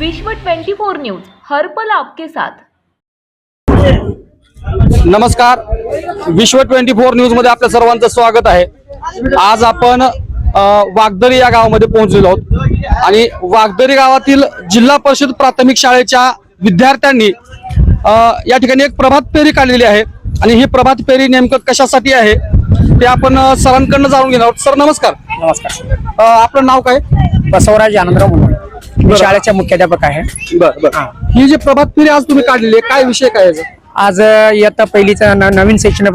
विश्व 24 न्यूज हर पल आपके साथ. नमस्कार. विश्व ट्वेंटी फोर न्यूजमध्ये आपल्या सर्वांचं स्वागत आहे. आज आपण वागदरी या गावामध्ये पोहोचलेलो आहोत. आणि वागदरी गावातील जिल्हा परिषद प्राथमिक शाळेच्या विद्यार्थ्यांनी या ठिकाणी एक प्रभात फेरी काढलेली आहे. आणि ही प्रभात फेरी नेमकं कशासाठी आहे ते आपण सरांकडनं जाणून घेणार आहोत. सर नमस्कार. नमस्कार. आपलं नाव काय? बसवराज आनंदराव मी शाळेचे मुख्याध्यापक आहे. बर बर. ही. जी प्रभात फेरी आज तुम्ही काढलेली आहे काय विषय काय आहे याचा? आज अ, इयत्ता पहिलीचा न- नवीन सेक्शन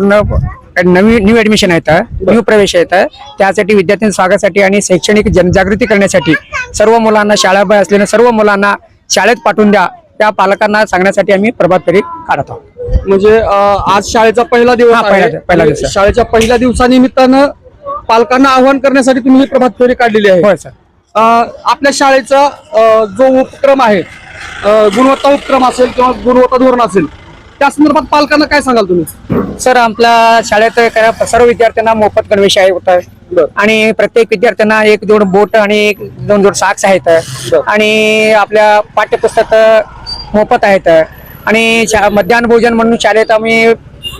नवीन न्यू ऍडमिशन आहेत न्यू प्रवेश आहेत त्यासाठी विद्यार्थ्यांच्या स्वागतासाठी आणि शैक्षणिक जनजागृती करण्यासाठी सर्व मुलांना शाळा असलेल्या सर्व मुलांना शाळेत पाठवून द्या. त्या पालकांना सांगण्यासाठी आम्ही प्रभात फेरी काढत आहोत. म्हणजे अ, आज शाळेचा पहिला दिवस हा, पहिला- आहे. पहिला दिवस. आहे. शाळेच्या पहिल्या दिवसानिमित्तानं पालकांना आवाहन करण्यासाठी तुम्ही ही प्रभात फेरी काढलेली आहे. होय सर. आपल्या शाळेचा जो उपक्रम आहे गुणवत्ता उपक्रम असेल किंवा गुणवत्ता धोरण असेल त्या संदर्भात पालकांना काय सांगाल तुम्ही? सर आपल्या शाळेत काय सर्व विद्यार्थ्यांना मोफत गणवेश आहे होत. आणि प्रत्येक विद्यार्थ्यांना एक दोन बोट आणि एक दोन जोड साक्स आहेत. आणि आपल्या पाठ्यपुस्तक मोफत आहेत. आणि मध्यान्ह भोजन म्हणून शाळेत आम्ही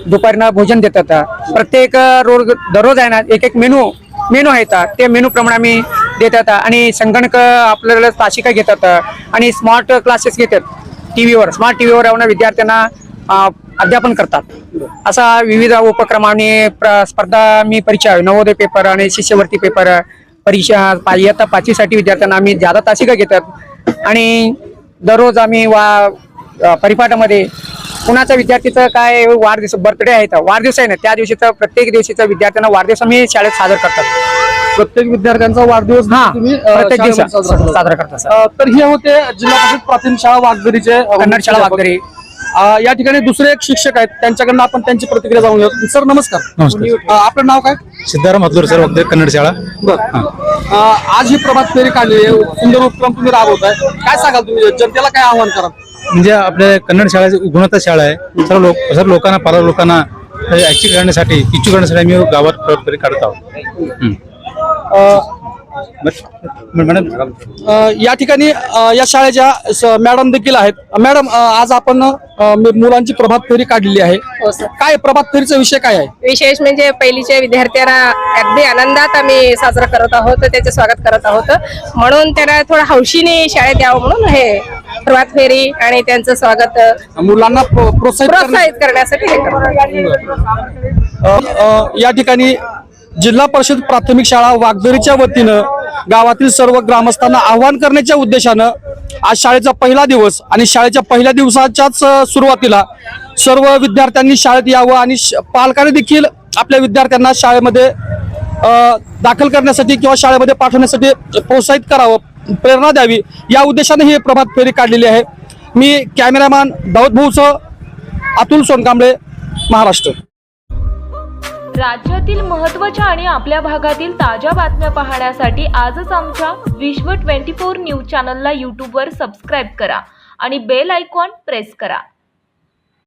दुपारनं भोजन देतात. प्रत्येक रोज दररोज आहे ना एक एक मेनू मेनू आहेत. ते मेनू प्रमाणे आम्ही देतात आणि संगणक आपल्याला तासिका घेतात आणि स्मार्ट क्लासेस घेतात. टी व्हीवर स्मार्ट टी व्हीवर येऊन विद्यार्थ्यांना अध्यापन करतात. असा विविध उपक्रम आणि प्र- स्पर्धा मी परीक्षा नवोदय पेपर आणि शिष्यवृत्ती पेपर परीक्षा इयत्ता पाचवीसाठी विद्यार्थ्यांना आम्ही ज्यादा तासिका घेतात. आणि दररोज आम्ही वा परिपाठामध्ये कुणाच्या विद्यार्थीचं काय वाढदिवस बर्थडे आहे तर वाढदिवस आहे ना त्या दिवशीचा प्रत्येक दिवशीचा विद्यार्थ्यांना वाढदिवस आम्ही शाळेत सादर करतात. प्रत्येक विद्यार्थ्यांचा वाढदिवस हा प्रत्येक दिवशी शाळेमध्ये साजरा करता. साजरा करतात तर हे होते जिल्हा परिषद प्राथमिक शाळा वागदरीचे अ, कन्नड शाळा वागदरी. अ, या ठिकाणी दुसरे एक शिक्षक आहेत त्यांच्याकडनं आपण त्यांची प्रतिक्रिया जाणून घेऊ. सर नमस्कार. नमस्कार. आपलं नाव काय? सिद्धाराम मधुर सर वगैरे कन्नड शाळा. बर. आज ही प्रभात फेरी काढलेली आहे. सुंदर उपक्रम तुम्ही राबवताय. काय सांगाल तुम्ही? जनतेला काय आव्हान करा म्हणजे आपल्या कन्नड शाळेची गुणवत्ता शाळा आहे. सर्व लोक सर्व लोकांना पालक लोकांना ऍक्टिव्ह करण्यासाठी इच्छुक करण्यासाठी आम्ही गावात प्रयोग काढत आहोत. मॅडम अ, या ठिकाणी या शाळेच्या मॅडम देखील आहेत. मॅडम आज आपण मुलांची प्रभात फेरी काढलेली आहे. हो काय प्रभात फेरीचा विषय काय आहे? विशेष म्हणजे पहिलीच्या विद्यार्थ्यांना अगदी आनंदात आम्ही साजरा करत आहोत त्याचे स्वागत करत आहोत. म्हणून त्यांना थोडं हौशीने शाळेत यावं म्हणून हे प्रभात फेरी आणि त्यांचं स्वागत मुलांना प्रो- प्रोत्साहित करण्या- प्रोत्साहित करण्यासाठी हे करतो या ठिकाणी जिल्हा परिषद प्राथमिक शाळा वागदरीच्या वतीनं गावातील सर्व ग्रामस्थांना आवाहन करण्याच्या उद्देशानं आज शाळेचा पहिला दिवस आणि शाळेच्या पहिल्या दिवसाच्याच सुरुवातीला सर्व विद्यार्थ्यांनी शाळेत यावं आणि पालकांनी देखील आपल्या विद्यार्थ्यांना शाळेमध्ये दाखल करण्यासाठी किंवा शाळेमध्ये पाठवण्यासाठी प्रोत्साहित करावं. प्रेरणा द्यावी. या उद्देशाने ही प्रभात फेरी काढलेली आहे. मी कॅमेरामॅन दाऊद भाऊसह अतुल सोनकांबळे महाराष्ट्र. राज्यातील महत्त्वाच्या आणि आपल्या भागातील ताज्या बातम्या पाहण्यासाठी आजच आमच्या विश्व 24 न्यूज चॅनलला यूट्यूबवर सबस्क्राईब करा आणि बेल आयकॉन प्रेस करा.